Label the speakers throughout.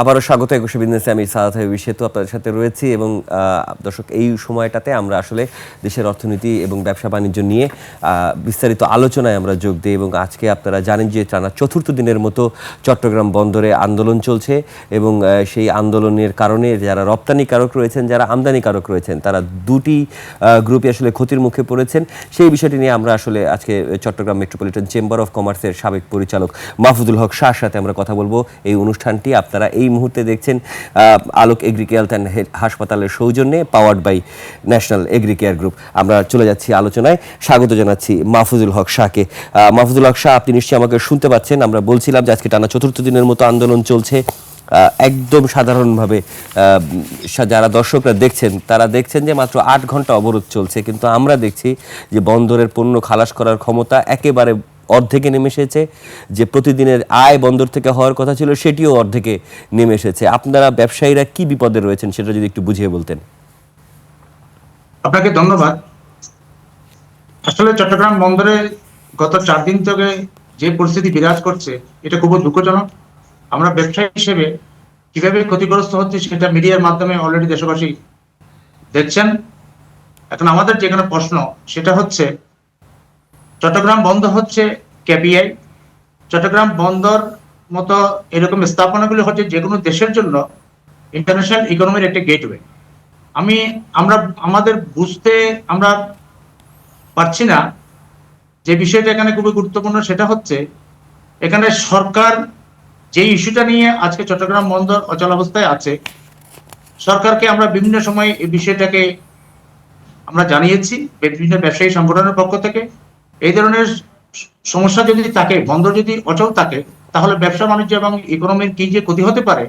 Speaker 1: আবারও স্বাগত একুশে বিজনেসে আমি সাদাত হাবিবি সেতু আপনাদের সাথে রয়েছি এবং দর্শক, এই সময়টাতে আমরা আসলে দেশের অর্থনীতি এবং ব্যবসা বাণিজ্য নিয়ে বিস্তারিত আলোচনায় আমরা যোগ দিই এবং আজকে আপনারা জানেন যে টানা চতুর্থ দিনের মতো চট্টগ্রাম বন্দরে আন্দোলন চলছে এবং সেই আন্দোলনের কারণে যারা রপ্তানিকারক রয়েছেন, যারা আমদানিকারক রয়েছেন, তারা দুটি গ্রুপে আসলে ক্ষতির মুখে পড়েছেন। সেই বিষয়টি নিয়ে আমরা আসলে আজকে চট্টগ্রাম মেট্রোপলিটন চেম্বার অফ কমার্সের সাবেক পরিচালক মাহফুদুল হক শাহর সাথে আমরা কথা বলব। এই অনুষ্ঠানটি আপনারা এই মুহূর্তে দেখছেন আলোক এগ্রিকেয়ার অ্যান্ড হাসপাতালের সৌজন্যে powered by National Agricare Group আমরা চলে যাচ্ছি আলোচনায়। স্বাগত জানাচ্ছি মাহফুজুল হক শাহকে। মাহফুজুল হক শাহ, আপনি নিশ্চয়ই আমাকে শুনতে পাচ্ছেন। আমরা বলছিলাম যে আজকে টানা চতুর্থ দিনের মতো আন্দোলন চলছে। একদম সাধারণভাবে যারা দর্শকরা দেখছেন, তারা দেখছেন যে মাত্র আট ঘণ্টা অবরোধ চলছে। কিন্তু আমরা দেখছি যে বন্দরের পণ্য খালাস করার ক্ষমতা একেবারে অর্ধেকে নেমে এসেছে, যে প্রতিদিনের আয় বন্দর থেকে হওয়ার কথা ছিল সেটিও অর্ধেকে নেমে এসেছে। আপনারা ব্যবসায়ীরা কি বিপদে রয়েছেন সেটা যদি একটু বুঝিয়ে বলতেন।
Speaker 2: আপনাকে ধন্যবাদ। আসলে চট্টগ্রাম বন্দরে গত চার দিন থেকে যে পরিস্থিতি বিরাজ করছে, এটা খুব দুঃখজনক। আমরা ব্যবসায়ী হিসেবে কীভাবে ক্ষতিগ্রস্ত হচ্ছে সেটা মিডিয়ার মাধ্যমে অলরেডি দেশবাসী দেখছেন। এখন আমাদের যেখানে প্রশ্ন, সেটা হচ্ছে চট্টগ্রাম বন্দর হচ্ছে কেপিআই। চট্টগ্রাম বন্দর মতো এরকম স্থাপনাগুলো হচ্ছে যে কোনো দেশের জন্য ইন্টারন্যাশনাল ইকোনমির একটা গেটওয়ে আমি, আমরা, আমাদের বুঝতে আমরা পারছি না যে বিষয়টা এখানে খুবই গুরুত্বপূর্ণ, সেটা হচ্ছে এখানে সরকার যে ইস্যুটা নিয়ে আজকে চট্টগ্রাম বন্দর অচলাবস্থায় আছে, সরকারকে আমরা বিভিন্ন সময় এই বিষয়টাকে আমরা জানিয়েছি, বিভিন্ন ব্যবসায়ী সংগঠনের পক্ষ থেকে। এই ধরনের সমস্যা যদি থাকে, বন্দর যদি অচল থাকে, তাহলে ব্যবসা বাণিজ্য এবং ইকোনমির কি যে ক্ষতি হতে পারে?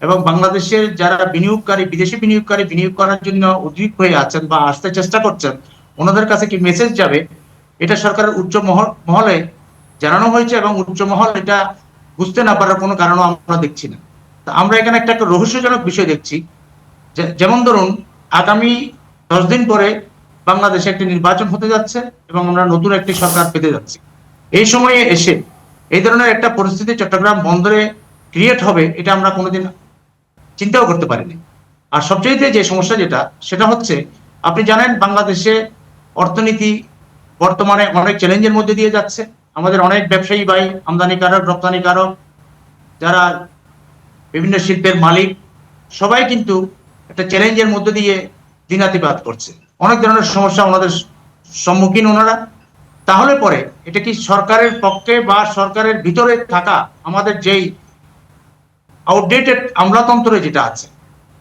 Speaker 2: এবং বাংলাদেশের যারা বিনিয়োগকারী, বিদেশি বিনিয়োগকারী বিনিয়োগ করার জন্য উদ্বিগ হয়ে আছেন বা আসতে চেষ্টা করছেন, ওনাদের কাছে কি মেসেজ যাবে? এটা সরকারের উচ্চ মহল মহলে জানানো হয়েছে এবং উচ্চ মহল এটা বুঝতে না পারার কোনো কারণও আমরা দেখছি না। তা আমরা এখানে একটা একটা রহস্যজনক বিষয় দেখছি। যেমন ধরুন, আগামী দশ দিন পরে বাংলাদেশে একটি নির্বাচন হতে যাচ্ছে এবং আমরা নতুন একটি সরকার পেতে যাচ্ছি। এই সময়ে এসে এই ধরনের একটা পরিস্থিতি চট্টগ্রাম বন্দরে ক্রিয়েট হবে, এটা আমরা কোনোদিন চিন্তাও করতে পারিনি। আর সবচেয়ে যে সমস্যা যেটা, সেটা হচ্ছে, আপনি জানেন বাংলাদেশে অর্থনীতি বর্তমানে অনেক চ্যালেঞ্জের মধ্যে দিয়ে যাচ্ছে। আমাদের অনেক ব্যবসায়ী ভাই, আমদানিকারক, রপ্তানিকারক, যারা বিভিন্ন শিল্পের মালিক, সবাই কিন্তু একটা চ্যালেঞ্জের মধ্যে দিয়ে দিনাতিপাত করছে। অনেক ধরনের সমস্যা ওনাদের সম্মুখীন ওনারা। তাহলে পরে এটা কি সরকারের পক্ষে বা সরকারের ভিতরে থাকা আমাদের যেই আউটডেটেড আমলাতন্ত্রে যেটা আছে,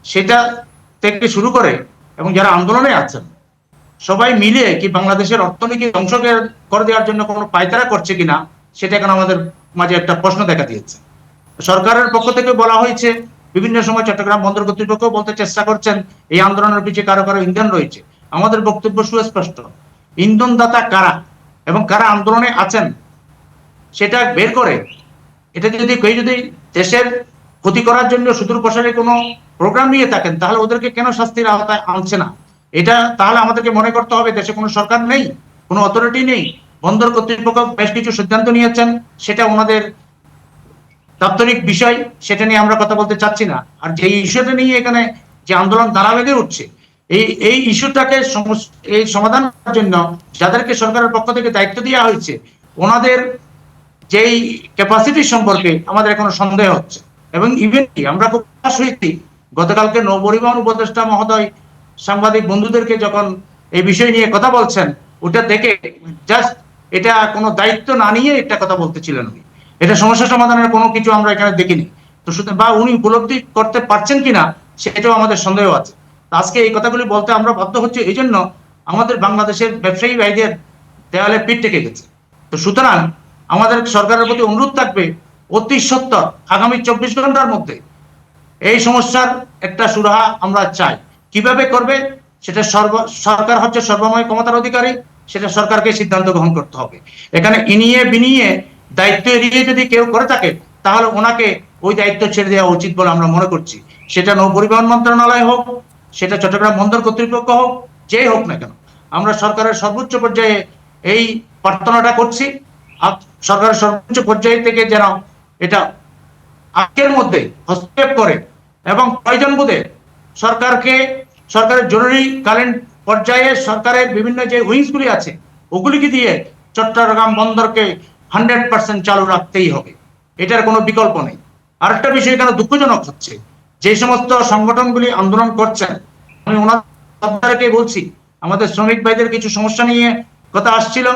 Speaker 2: সেটা থেকে শুরু করে এবং যারা আন্দোলনে আছেন, সবাই মিলে কি বাংলাদেশের অর্থনীতি ধ্বংস করে- দেওয়ার জন্য কোনো পায়তারা করছে কিনা, সেটা এখন আমাদের মাঝে একটা প্রশ্ন দেখা দিয়েছে। সরকারের পক্ষ থেকে বলা হয়েছে, বিভিন্ন সময় চট্টগ্রাম বন্দর কর্তৃপক্ষ বলতে চেষ্টা করছেন, এই আন্দোলনের পিছিয়ে কারও কারও ইন্ধন রয়েছে। আমাদের বক্তব্য সুস্পষ্ট। ইন্ধনদাতা কারা এবং কারা আন্দোলনে আছেন সেটা বের করে, এটা যদি কেউ যদি দেশের ক্ষতি করার জন্য সুদূর প্রসারে কোনো প্রোগ্রাম নিয়ে থাকেন, তাহলে ওদেরকে কেন শাস্তির আওতায় আনছে না? এটা তাহলে আমাদেরকে মনে করতে হবে, দেশে কোনো সরকার নেই, কোনো অথরিটি নেই, বন্দর কর্তৃপক্ষ বেশ কিছু সিদ্ধান্ত নিয়েছেন, সেটা ওনাদের দাপ্তরিক বিষয়, সেটা নিয়ে আমরা কথা বলতে চাচ্ছি না। আর যে ইস্যুটা নিয়ে এখানে যে আন্দোলন দাঁড়া বেঁধে উঠছে এই এই ইস্যুটাকে এই সমাধান করার জন্য যাদেরকে সরকারের পক্ষ থেকে দায়িত্ব দেওয়া হয়েছে, ওনাদের যেই ক্যাপাসিটি সম্পর্কে আমাদের এখনও সন্দেহ হচ্ছে। এবং ইভেন আমরা খুব হয়েছি, গতকালকে নৌপরিবহন উপদেষ্টা মহোদয় সাংবাদিক বন্ধুদেরকে যখন এই বিষয় নিয়ে কথা বলছেন, ওটা দেখে জাস্ট এটা কোনো দায়িত্ব না নিয়ে একটা কথা বলতেছিলেন উনি। এটা সমস্যা সমাধানের কোনো কিছু আমরা এখানে দেখিনি। তো সুতরাং বা উনি উপলব্ধি করতে পারছেন কিনা, সেটাও আমাদের সন্দেহ আছে। আজকে এই কথাগুলি বলতে আমরা বাধ্য হচ্ছি, এই জন্য আমাদের বাংলাদেশের ব্যবসায়ী ভাইদের দেওয়ালে পিঠ টেকে গেছে। তো সুতরাং আমাদের সরকারের প্রতি অনুরোধ থাকবে, অতি সত্তর আগামী চব্বিশ ঘণ্টার মধ্যে এই সমস্যার একটা সুরাহা আমরা চাই। কীভাবে করবে? সেটা সর্ব, সরকার হচ্ছে সর্বময় ক্ষমতার অধিকারী, সেটা সরকারকে সিদ্ধান্ত গ্রহণ করতে হবে। এখানে ইনিয়ে বিনিয়ে দায়িত্ব এড়িয়ে যদি কেউ করে থাকে, তাহলে ওনাকে ওই দায়িত্ব ছেড়ে দেওয়া উচিত বলে আমরা মনে করছি। সেটা নৌ পরিবহন মন্ত্রণালয় হোক সেটা চট্টগ্রাম বন্দর কর্তৃপক্ষ হোক যেই হোক না কেন। আমরা সরকারের সর্বোচ্চ পর্যায়ে এই প্রার্থনাটা করছি। সরকারের সর্বোচ্চ পর্যায়ে থেকে যেন এটা আজকের মধ্যে হস্তক্ষেপ করে এবং প্রয়োজন বোধে সরকারকে, সরকারের জরুরি জরুরিকালীন পর্যায়ে সরকারের বিভিন্ন যে উইংস গুলি আছে, ওগুলিকে দিয়ে চট্টগ্রাম বন্দরকে হান্ড্রেড পার্সেন্ট চালু রাখতেই হবে। এটার কোনো বিকল্প নেই। আরেকটা বিষয় এখানে দুঃখজনক হচ্ছে। যে সমস্ত সংগঠনগুলি আন্দোলন করছেন, আমি ওনাদেরকে বলছি, আমাদের শ্রমিক ভাইদের কিছু সমস্যা নিয়ে কথা আসছিল।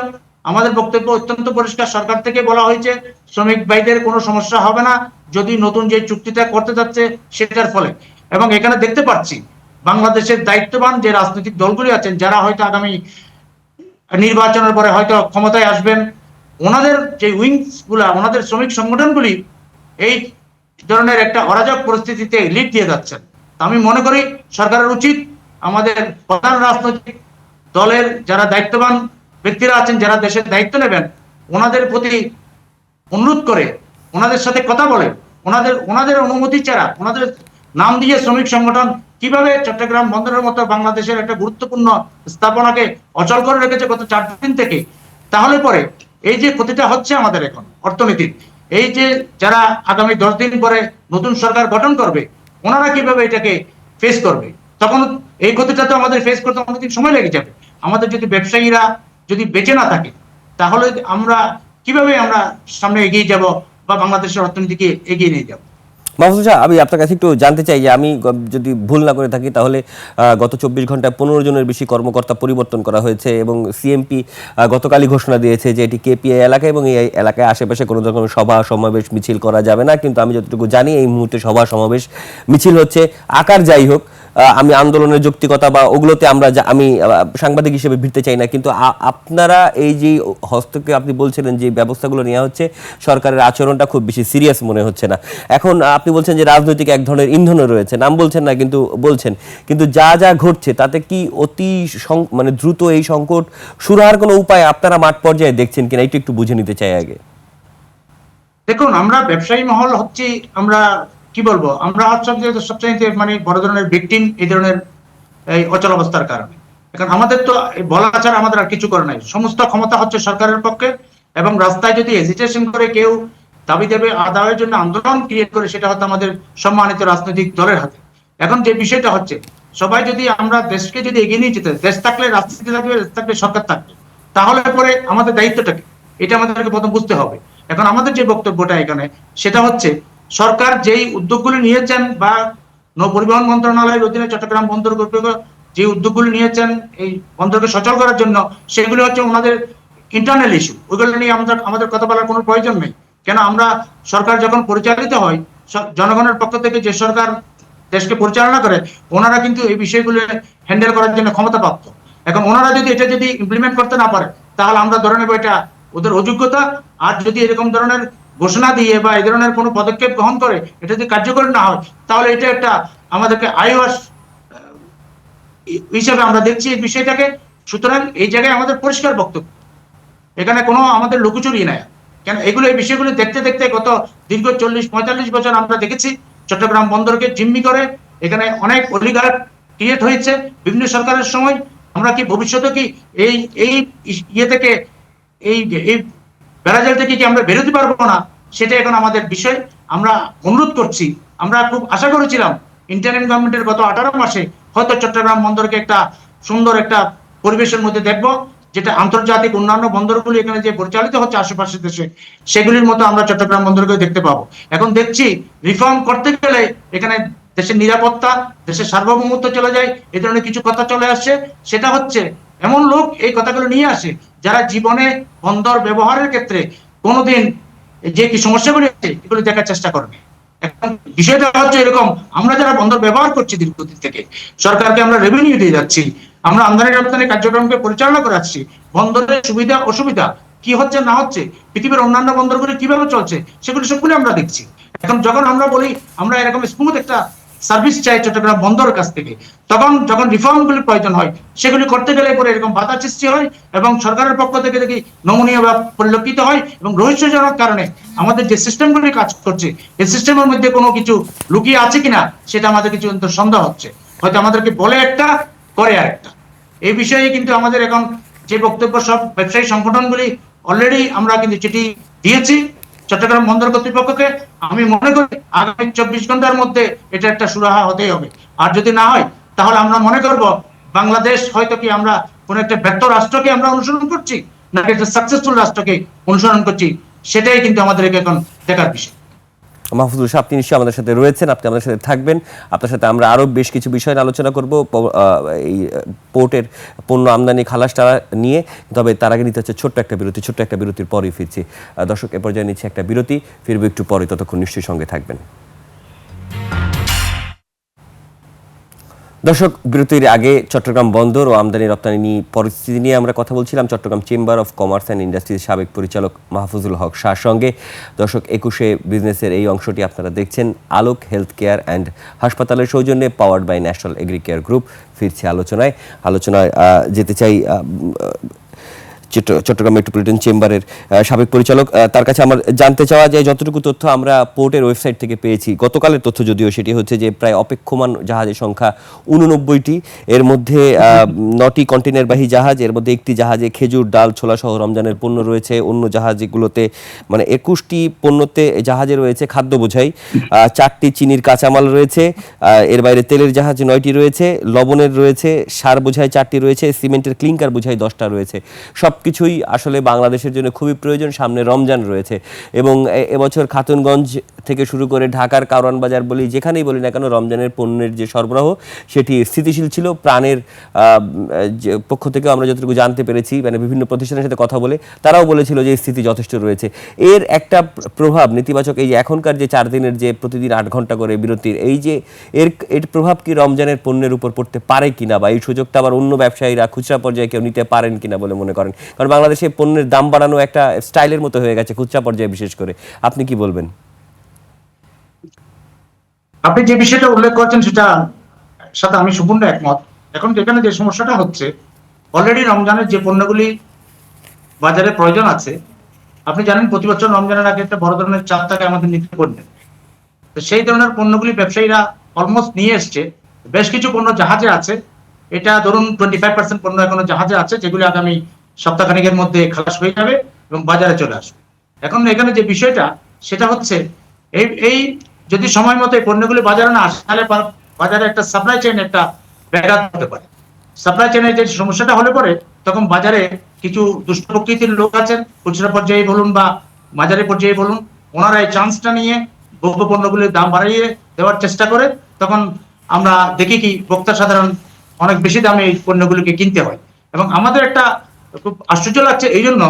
Speaker 2: আমাদের বক্তব্য অত্যন্ত পরিষ্কার। সরকার থেকে বলা হয়েছে, শ্রমিক ভাইদের কোনো সমস্যা হবে না, যদি নতুন যে চুক্তিটা করতে যাচ্ছে, সেটার ফলে। এবং এখানে দেখতে পাচ্ছি, বাংলাদেশের দায়িত্ববান যে রাজনৈতিক দলগুলি আছেন, যারা হয়তো আগামী নির্বাচনের পরে হয়তো ক্ষমতায় আসবেন, ওনাদের যে উইংসগুলা ওনাদের শ্রমিক সংগঠনগুলি, এই ধরনের একটা অরাজক পরিস্থিতিতে লিড দিয়ে যাচ্ছেন। আমি মনে করি সরকারের উচিত আমাদের প্রধান রাজনৈতিক দলের যারা দায়িত্ববান ব্যক্তিরা আছেন, যারা দেশের দায়িত্ব নেবেন, ওনাদের প্রতি অনুরোধ করে, ওনাদের সাথে কথা বলে, ওনাদের ওনাদের অনুমতি ছাড়া, ওনাদের নাম দিয়ে শ্রমিক সংগঠন কীভাবে চট্টগ্রাম বন্দরের মতো বাংলাদেশের একটা গুরুত্বপূর্ণ স্থাপনাকে অচল করে রেখেছে গত চার দিন থেকে, তাহলে পরে এই যে ক্ষতিটা হচ্ছে আমাদের এখন অর্থনীতির। এই যে যারা আগামী দশ দিন পরে নতুন সরকার গঠন করবে, ওনারা কীভাবে এটাকে ফেস করবে? তখন এই ক্ষতিটা তো আমাদের ফেস করতে অনেকদিন সময় লেগে যাবে। আমাদের যদি ব্যবসায়ীরা যদি বেঁচে না থাকে, তাহলে আমরা কীভাবে আমরা সামনে এগিয়ে যাব বা বাংলাদেশের অর্থনীতিকে এগিয়ে নিয়ে যাব?
Speaker 1: মাহফুজ শাহ, আমি আপনার কাছে একটু জানতে চাই যে আমি যদি ভুল না করে থাকি তাহলে গত চব্বিশ ঘন্টায় পনেরো জনের বেশি কর্মকর্তা পরিবর্তন করা হয়েছে এবং সিএমপি গতকালই ঘোষণা দিয়েছে যে এটি কেপিআই এলাকা এবং এই এলাকায় আশেপাশে কোনো রকম সভা সমাবেশ মিছিল করা যাবে না। কিন্তু আমি যতটুকু জানি এই মুহূর্তে সভা সমাবেশ মিছিল হচ্ছে। আকার যাই হোক আমি আন্দোলনের যৌক্তিকতা বা ওগুলোতে আমরা আমি সাংবাদিক হিসেবে ভিড়তে চাই না। কিন্তু আপনারা এই যে হস্তক্ষেপ আপনি বলছিলেন যে ব্যবস্থাগুলো নেওয়া হচ্ছে, সরকারের আচরণটা খুব বেশি সিরিয়াস মনে হচ্ছে না। এখন আপনি বলছেন যে রাজনৈতিক এক ধরনের ইন্ধনও রয়েছে। নাম বলছেন না, কিন্তু বলছেন। কিন্তু যা যা ঘটছে, তাতে কি অতি মানে দ্রুত এই সংকট সুরাহার কোনো উপায় আপনারা মাঠ পর্যায়ে দেখছেন কিনা? একটু একটু বুঝে নিতে চাই আগে।
Speaker 2: দেখুন, আমরা ব্যবসায়ী মহল হচ্ছে, আমরা কি বলব? আমরা হচ্ছে যে সবচাইতে মানে বড় ধরনের ভিকটিম এই ধরনের, এই অচল অবস্থার কারণে। এখন আমাদের তো বলা ছাড়া আমাদের আর কিছু করে নাই। সমস্ত ক্ষমতা হচ্ছে সরকারের পক্ষে এবং রাস্তায় যদি হেজিটেশন করে কেউ দাবি দেবে আদায়ের জন্য আন্দোলন ক্রিয়েট করে, সেটা হচ্ছে আমাদের সম্মানিত রাজনৈতিক দলের হাতে। এখন যে বিষয়টা হচ্ছে, সবাই যদি আমরা দেশকে যদি এগিয়ে নিয়ে যেতে, দেশ থাকলে রাজনীতি থাকবে, দেশ থাকলে সরকার থাকবে। তাহলে পরে আমাদের দায়িত্বটাকে এটা আমাদেরকে প্রথম বুঝতে হবে। এখন আমাদের যে বক্তব্যটা এখানে, সেটা হচ্ছে সরকার যেই উদ্যোগগুলি নিয়েছেন বা নৌ পরিবহন মন্ত্রণালয়ের অধীনে চট্টগ্রাম বন্দর কর্তৃপক্ষ যে উদ্যোগগুলি নিয়েছেন, এই বন্দরকে সচল করার জন্য, সেগুলি হচ্ছে ওনাদের ইন্টারনাল ইস্যু ওইগুলো নিয়ে আমাদের আমাদের কথা বলার কোনো প্রয়োজন নেই। কেন আমরা সরকার যখন পরিচালিত হয় জনগণের পক্ষ থেকে যে সরকার দেশকে পরিচালনা করে, ওনারা কিন্তু এই বিষয়গুলো হ্যান্ডেল করার জন্য ক্ষমতা প্রাপ্ত এখন ওনারা যদি এটা যদি ইমপ্লিমেন্ট করতে না পারে, তাহলে আমরা ধরে নেব এটা ওদের অযোগ্যতা। আর যদি এরকম ধরনের ঘোষণা দিয়ে বা এই ধরনের কোনো পদক্ষেপ গ্রহণ করে এটা যদি কার্যকর না হয়, তাহলে এটা একটা আমাদেরকে আইওয়াস হিসাবে আমরা দেখছি এই বিষয়টাকে। সুতরাং এই জায়গায় আমাদের পরিষ্কার বক্তব্য। এখানে কোনো আমাদের লুকোচুরি নাই। কেন? এগুলো, এই বিষয়গুলো দেখতে দেখতে গত দীর্ঘ চল্লিশ, পঁয়তাল্লিশ বছর আমরা দেখেছি, চট্টগ্রাম বন্দরকে জিম্মি করে এখানে অনেক অলিগার ক্রিয়েট হয়েছে বিভিন্ন সরকারের সময়। আমরা কি ভবিষ্যতে কি এই এই ইয়ে থেকে এই বেড়াজাল থেকে কি আমরা বেরোতে পারব না? সেটা এখন আমাদের বিষয়। আমরা অনুরোধ করছি, আমরা খুব আশা করেছিলাম ইন্টারিম গভর্নমেন্টের গত আঠারো মাসে হয়তো চট্টগ্রাম বন্দরকে একটা সুন্দর একটা পরিবেশের মধ্যে দেখব, যেটা আন্তর্জাতিক অন্যান্য বন্দরগুলি এখানে যে পরিচালিত হচ্ছে আশেপাশের দেশে, সেগুলির মতো আমরা চট্টগ্রাম বন্দরকে দেখতে পাবো। এখন দেখছি, রিফর্ম করতে গেলে এখানে দেশের নিরাপত্তা, দেশের সার্বভৌমত্ব চলে যায় এই ধরনের কিছু কথা চলে আসছে। সেটা হচ্ছে, এমন লোক এই কথাগুলো নিয়ে আসে যারা জীবনে বন্দর ব্যবহারের ক্ষেত্রে কোনোদিন যে কি সমস্যাগুলি আছে, এগুলো দেখার চেষ্টা করবে। বিষয়টা হচ্ছে এরকম, আমরা যারা বন্দর ব্যবহার করছি দীর্ঘদিন থেকে, সরকারকে আমরা রেভিনিউ দিয়ে যাচ্ছি, আমরা আমদানি রপ্তানি কার্যক্রমকে পরিচালনা করে আসছি, বন্দরের সুবিধা, অসুবিধা, কি হচ্ছে, না হচ্ছে, পৃথিবীর অন্যান্য বন্দরগুলি কীভাবে চলছে, সেগুলি সবগুলি আমরা দেখছি। এখন যখন আমরা বলি, আমরা এরকম স্মুথ একটা সার্ভিস চাই চট্টগ্রাম বন্দরের কাছ থেকে। তখন যখন রিফর্মগুলি প্রয়োজন হয়, সেগুলি করতে গেলে পরে এরকম বাধা সৃষ্টি হয় এবং সরকারের পক্ষ থেকে দেখি নমনীয় ভাব পরিলক্ষিত হয় এবং রহস্যজনক কারণে আমাদের যে সিস্টেমগুলি কাজ করছে এই সিস্টেমের মধ্যে কোনো কিছু লুকিয়ে আছে কিনা, সেটা আমাদের কিছু সন্দেহ হচ্ছে। হয়তো আমাদেরকে বলে একটা, করে আরেকটা। এই বিষয়ে কিন্তু আমাদের এখন যে বক্তব্য সব ব্যবসায়ী সংগঠনগুলি অলরেডি আমরা কিন্তু চিঠি দিয়েছি। চট্টগ্রাম বন্দর কর্তৃপক্ষকে আমি মনে করি আগামী চব্বিশ ঘণ্টার মধ্যে এটা একটা সুরাহা হতেই হবে। আর যদি না হয়, তাহলে আমরা মনে করব বাংলাদেশ হয়তো কি আমরা কোন একটা ব্যর্থ রাষ্ট্রকে আমরা অনুসরণ করছি, নাকি একটা সাকসেসফুল রাষ্ট্রকে অনুসরণ করছি, সেটাই কিন্তু আমাদের এখন দেখার বিষয়।
Speaker 1: মাহফুজুল সাহেব নিশ্চয়ই আমাদের সাথে রয়েছেন, আপনি আমাদের সাথে থাকবেন। আপনার সাথে আমরা আরও বেশ কিছু বিষয় নিয়ে আলোচনা করব। এই পোর্টের পণ্য আমদানি, খালাস তারা নিয়ে, তবে তার আগে নিতে হচ্ছে ছোট্ট একটা বিরতি, ছোট্ট একটা বিরতির পরেই ফিরছি। দর্শক, এ পর্যায়ে নিচ্ছে একটা বিরতি, ফিরবো একটু পরে ততক্ষণ নিশ্চয়ই সঙ্গে থাকবেন। দর্শক, বিরতির আগে চট্টগ্রাম বন্দর ও আমদানি রপ্তানি নিয়ে পরিস্থিতি নিয়ে আমরা কথা বলছিলাম। Chattogram chamber of commerce and ইন্ডাস্ট্রির সাবেক পরিচালক মাহফুজুল হক শাহর সঙ্গে। দর্শক, একুশে বিজনেসের এই অংশটি আপনারা দেখছেন। আলোক হেলথ কেয়ার অ্যান্ড হাসপাতালের সৌজন্যে powered by National Agricare Group ফিরছে আলোচনায়। আলোচনায় যেতে চাই চট্টগ্রাম মেট্রোপলিটন চেম্বারের সাবেক পরিচালক তার কাছে আমার জানতে চাওয়া যায় যতটুকু তথ্য আমরা পোর্টের ওয়েবসাইট থেকে পেয়েছি। গতকালের তথ্য যদিও সেটি হচ্ছে যে প্রায় অপেক্ষমান জাহাজের সংখ্যা উননব্বইটি। এর মধ্যে নটি কন্টেনারবাহী জাহাজ, এর মধ্যে একটি জাহাজে খেজুর, ডাল, ছোলা সহ রমজানের পণ্য রয়েছে। অন্য জাহাজগুলোতে মানে একুশটি পণ্যতে জাহাজে রয়েছে খাদ্য বোঝাই। চারটি চিনির কাঁচামাল রয়েছে। এর বাইরে তেলের জাহাজ নয়টি রয়েছে, লবণের রয়েছে, সার বোঝাই চারটি রয়েছে, সিমেন্টের ক্লিংকার বোঝাই দশটা রয়েছে। সব কিছুই আসলে বাংলাদেশের জন্য খুবই প্রয়োজন। সামনে রমজান রয়েছে এবং এবছর খাতুনগঞ্জ থেকে শুরু করে ঢাকার কারওয়ান বাজার বলি যেখানেই বলি না কেন রমজানের পণ্যের যে সরবরাহ, সেটি স্থিতিশীল ছিল। প্রাণের পক্ষ থেকেও আমরা যতটুকু জানতে পেরেছি মানে বিভিন্ন প্রতিষ্ঠানের সাথে কথা বলে, তারাও বলেছিল যে স্থিতি যথেষ্ট রয়েছে। এর একটা প্রভাব নেতিবাচক এই যে এখনকার যে চার দিনের যে প্রতিদিন আট ঘণ্টা করে বিরতির, এই যে এর এর প্রভাব কি রমজানের পণ্যের উপর পড়তে পারে কিনা বা এই সুযোগটা আবার অন্য ব্যবসায়ীরা খুচরা পর্যায়ে কেউ নিতে পারেন কিনা বলে মনে করেন? কারণ বাংলাদেশে পণ্যের দাম বাড়ানো একটা স্টাইলের মতো হয়ে গেছে খুচরা পর্যায়ে বিশেষ করে। আপনি কি বলবেন?
Speaker 2: আপনি যে বিষয়টা উল্লেখ করছেন সেটা সাথে আমি সম্পূর্ণ একমত। এখন যেখানে যে সমস্যাটা হচ্ছে অলরেডি রমজানের যে পণ্যগুলি বাজারে প্রয়োজন আছে, আপনি জানেন প্রতি বছর রমজানের আগে একটা বড় ধরনের চাপ থাকে আমাদের নিতে পণ্যের তো সেই ধরনের পণ্যগুলি ব্যবসায়ীরা অলমোস্ট নিয়ে এসছে। বেশ কিছু পণ্য জাহাজে আছে। এটা ধরুন টোয়েন্টি ফাইভ পার্সেন্ট পণ্য এখনও জাহাজে আছে, যেগুলি আগামী সপ্তাহখানিকের মধ্যে খালাস হয়ে যাবে এবং বাজারে চলে আসবে। এখন এখানে যে বিষয়টা, সেটা হচ্ছে এই এই যদি সময় মতো এই পণ্যগুলি বাজারে না আসে, তাহলে বাজারে একটা সাপ্লাই চেইন একটা ব্যাঘাত হতে পারে। সাপ্লাই চেনের যে সমস্যাটা হলে পরে তখন বাজারে কিছু দুষ্ট প্রকৃতির লোক আছেন, খুচরা পর্যায়ে বলুন বা বাজারে পর্যায়ে বলুন, ওনারা এই চান্সটা নিয়ে ভোগ্য পণ্যগুলির দাম বাড়িয়ে দেওয়ার চেষ্টা করে, তখন আমরা দেখি কি ভোক্তা সাধারণ অনেক বেশি দামে এই পণ্যগুলিকে কিনতে হয়। এবং আমাদের একটা খুব আশ্চর্য লাগছে এই জন্য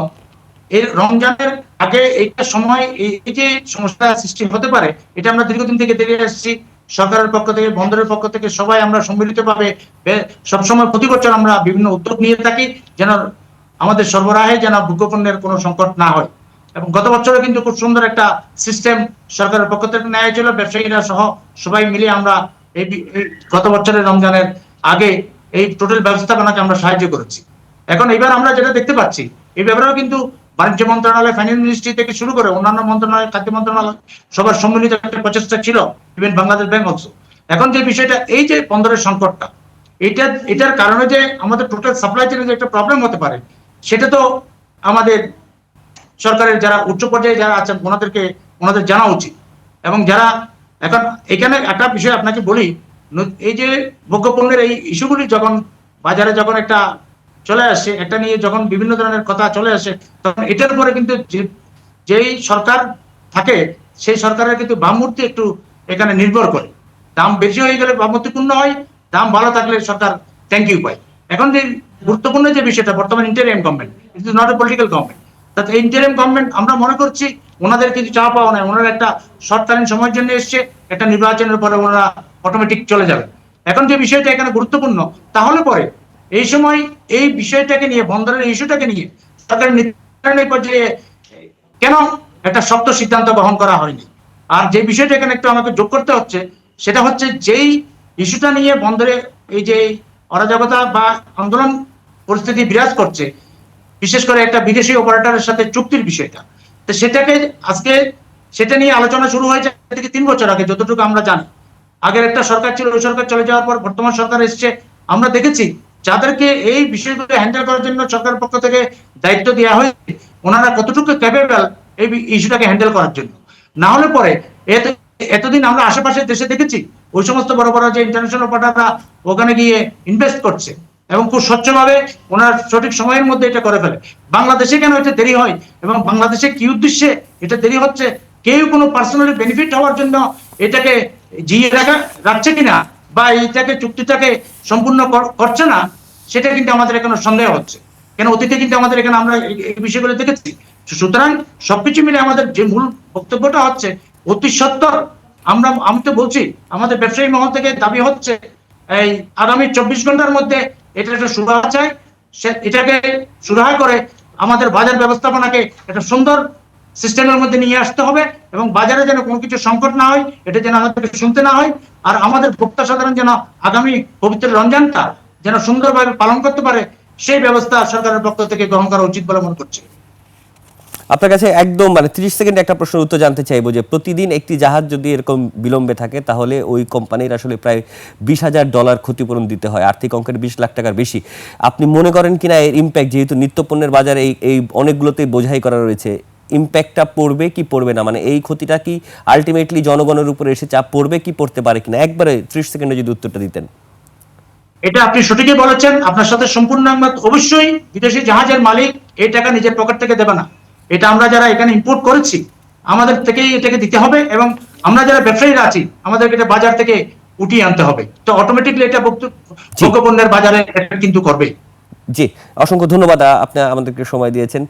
Speaker 2: এই রমজানের আগে এইটা সময়, এই যে সমস্যা সৃষ্টি হতে পারে, এটা আমরা দীর্ঘদিন থেকে দেখে আসছি। সরকারের পক্ষ থেকে, বন্দরের পক্ষ থেকে সবাই আমরা সম্মিলিতভাবে সবসময় প্রতি বছর আমরা বিভিন্ন উদ্যোগ নিয়ে থাকি, যেন আমাদের সরবরাহে যেন ভোগ্যপণ্যের কোনো সংকট না হয়। এবং গত বছরে কিন্তু খুব সুন্দর একটা সিস্টেম সরকারের পক্ষ থেকে নেওয়া হয়েছিল, ব্যবসায়ীরা সহ সবাই মিলে আমরা এই গত বছরের রমজানের আগে এই টোটাল ব্যবস্থাপনাকে আমরা সাহায্য করেছি। এখন এবার আমরা যেটা দেখতে পাচ্ছি, এই ব্যাপারেও কিন্তু বাণিজ্য মন্ত্রণালয় ফাইন্যান্স মিনিস্ট্রি থেকে শুরু করে অন্যান্য মন্ত্রণালয়, খাদ্য মন্ত্রণালয়, সবার সম্মিলিত একটা প্রচেষ্টা ছিল ইভেন বাংলাদেশ ব্যাংক অলসো এখন যে বিষয়টা, এই যে বন্দরের সংকটটা এটা এটার কারণে যে আমাদের টোটাল সাপ্লাই চেনে যে একটা প্রবলেম হতে পারে, সেটা তো আমাদের সরকারের যারা উচ্চ পর্যায়ে যারা আছেন, ওনাদেরকে, ওনাদের জানা উচিত। এবং যারা, এখন এখানে একটা বিষয় আপনাকে বলি, এই যে ভোগ্যপণ্যের এই ইস্যুগুলি যখন, বাজারে যখন একটা চলে আসে, এটা নিয়ে যখন বিভিন্ন ধরনের কথা চলে আসে, তখন এটার উপরে কিন্তু যেই সরকার থাকে, সেই সরকারের কিন্তু ভাবমূর্তি একটু এখানে নির্ভর করে। দাম বেশি হয়ে গেলে ভাবমূর্তিপূর্ণ হয়, দাম ভালো থাকলে সরকার থ্যাংক ইউ পায়। এখন যে গুরুত্বপূর্ণ যে বিষয়টা, বর্তমান interim government it is not a political government তাতে ইন্টারিয়াম গভর্নমেন্ট আমরা মনে করছি ওনাদের কিছু চাওয়া পাওয়া নাই, ওনারা একটা শর্তকালীন সময়ের জন্য এসছে, একটা নির্বাচনের পরে ওনারা অটোমেটিক চলে যাবে। এখন যে বিষয়টা এখানে গুরুত্বপূর্ণ, তাহলে পরে এই সময় এই বিষয়টাকে নিয়ে, বন্দরের ইস্যুটাকে নিয়ে সরকারের নির্ধারণের পর্যায়ে কেন একটা শক্ত সিদ্ধান্ত গ্রহণ করা হয়নি? আর যে বিষয়টা এখানে একটু আমাকে যোগ করতে হচ্ছে, সেটা হচ্ছে যেই ইস্যুটা নিয়ে বন্দরে এই যে অরাজকতা বা আন্দোলন পরিস্থিতি বিরাজ করছে, বিশেষ করে একটা বিদেশি অপারেটরের সাথে চুক্তির বিষয়টা, তো সেটাকে আজকে সেটা নিয়ে আলোচনা শুরু হয়েছে থেকে তিন বছর আগে, যতটুকু আমরা জানি। আগের একটা সরকার ছিল, ওই সরকার চলে যাওয়ার পর বর্তমান সরকার এসছে, আমরা দেখেছি যাদেরকে এই বিষয়গুলো হ্যান্ডেল করার জন্য সরকারের পক্ষ থেকে দায়িত্ব দেওয়া হয়েছে, ওনারা কতটুকু ক্যাপেবল এই ইস্যুটাকে হ্যান্ডেল করার জন্য? না হলে পরে এত, এতদিন আমরা আশেপাশে দেশে দেখেছি, ওই সমস্ত বড় বড় যে ইন্টারন্যাশনাল পার্টাররা ওখানে গিয়ে ইনভেস্ট করছে এবং খুব স্বচ্ছভাবে ওনার সঠিক সময়ের মধ্যে এটা করে ফেলে। বাংলাদেশে কেন এটা দেরি হয় এবং বাংলাদেশে কি উদ্দেশ্যে এটা দেরি হচ্ছে? কেউ কোনো পার্সোনালি বেনিফিট হওয়ার জন্য এটাকে জিয়ে রাখা, রাখছে কিনা? বা এইটাকে চুক্তিটাকে সম্পূর্ণ করছে না, সেটা কিন্তু আমাদের এখানে সন্দেহ হচ্ছে। কেন অতীতে কিন্তু আমাদের এখানে আমরা এই- বিষয়গুলো দেখেছি। সুতরাং সবকিছু মিলে আমাদের যে মূল বক্তব্যটা হচ্ছে, অতি সত্তর। আমরা, আমি তো বলছি, আমাদের ব্যবসায়ী মহল থেকে দাবি হচ্ছে, এই আগামী চব্বিশ ঘণ্টার মধ্যে এটা একটা সুরাহা চাই, সে- এটাকে সুরাহা করে আমাদের বাজার ব্যবস্থাপনাকে একটা সুন্দর সিস্টেমের মধ্যে নিয়ে আসতে হবে এবং বাজারে যেন কোনো কিছু সংকট না হয়, এটা যেন আমাদেরকে শুনতে না হয়, আর আমাদের ভোক্তা সাধারণ যেন আগামী পবিত্র রমজানটা যেন সুন্দরভাবে পালন করতে পারে, সেই ব্যবস্থা সরকারের পক্ষ থেকে গ্রহণ করা উচিত বলে মনে করছি।
Speaker 1: আপনার কাছে একদম মানে ত্রিশ সেকেন্ড একটা প্রশ্নের উত্তর জানতে চাইব যে প্রতিদিন একটি জাহাজ যদি এরকম বিলম্বে থাকে, তাহলে ওই কোম্পানির আসলে প্রায় বিশ হাজার ডলার ক্ষতিপূরণ দিতে হয়, আর্থিক অঙ্কের বিশ লাখ টাকার বেশি। আপনি মনে করেন কিনা এর ইম্প্যাক্ট যেহেতু নিত্যপণ্যের বাজারে এই অনেকগুলোতেই বোঝাই করা রয়েছে ইম্প্যাক্টটা পড়বে কি পড়বে না? মানে এই ক্ষতিটা কি আলটিমেটলি জনগণের উপরে এসে চাপ পড়বে কি পড়তে পারে কিনা? একবারে ত্রিশ সেকেন্ডে যদি উত্তরটা দিতেন।
Speaker 2: এটা আপনি সঠিকই বলেছেন। আপনার সাথে সম্পূর্ণ একমত। অবশ্যই বিদেশি জাহাজের মালিক এই টাকা নিজের পকেট থেকে দেবে না। এটা আমরা যারা এখানে ইম্পোর্ট করেছি আমাদের থেকেই এটাকে দিতে হবে এবং আমরা যারা ব্যবসায়ীরা আছি আমাদেরকে এটা বাজার থেকে উঠিয়ে আনতে হবে। তো অটোমেটিকলি এটা। ভোগ্যপণ্যের বাজারে কিন্তু করবে
Speaker 1: জি অসংখ্য ধন্যবাদ আপনি আমাদেরকে সময় দিয়েছেন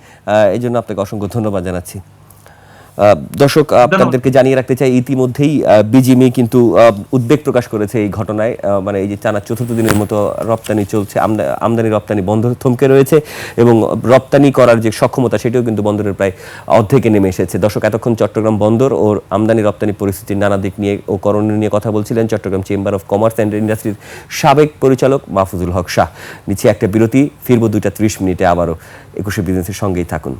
Speaker 1: এই জন্য আপনাকে অসংখ্য ধন্যবাদ জানাচ্ছি। দর্শক আপনাদেরকে জানিয়ে রাখতে চাই ইতিমধ্যেই বিজিমি কিন্তু উদ্বেগ প্রকাশ করেছে এই ঘটনায়। মানে এই যে টানা চতুর্থ দিনের মতো রপ্তানি চলছে আমদানি রপ্তানি বন্ধ থমকে রয়েছে এবং রপ্তানি করার যে সক্ষমতা সেটাও কিন্তু বন্দরের প্রায় অর্ধেকে নেমে এসেছে। দর্শক এতক্ষণ চট্টগ্রাম বন্দর ও আমদানি রপ্তানি পরিস্থিতির নানা দিক নিয়ে ও করণীয় নিয়ে কথা বলছিলেন Chattogram chamber of commerce and ইন্ডাস্ট্রির সাবেক পরিচালক মাহফুজুল হক শাহ। নিচে একটা বিরতি ফিরবো দুইটা ত্রিশ মিনিটে আবারও। একুশে বিজনেসের সঙ্গেই থাকুন।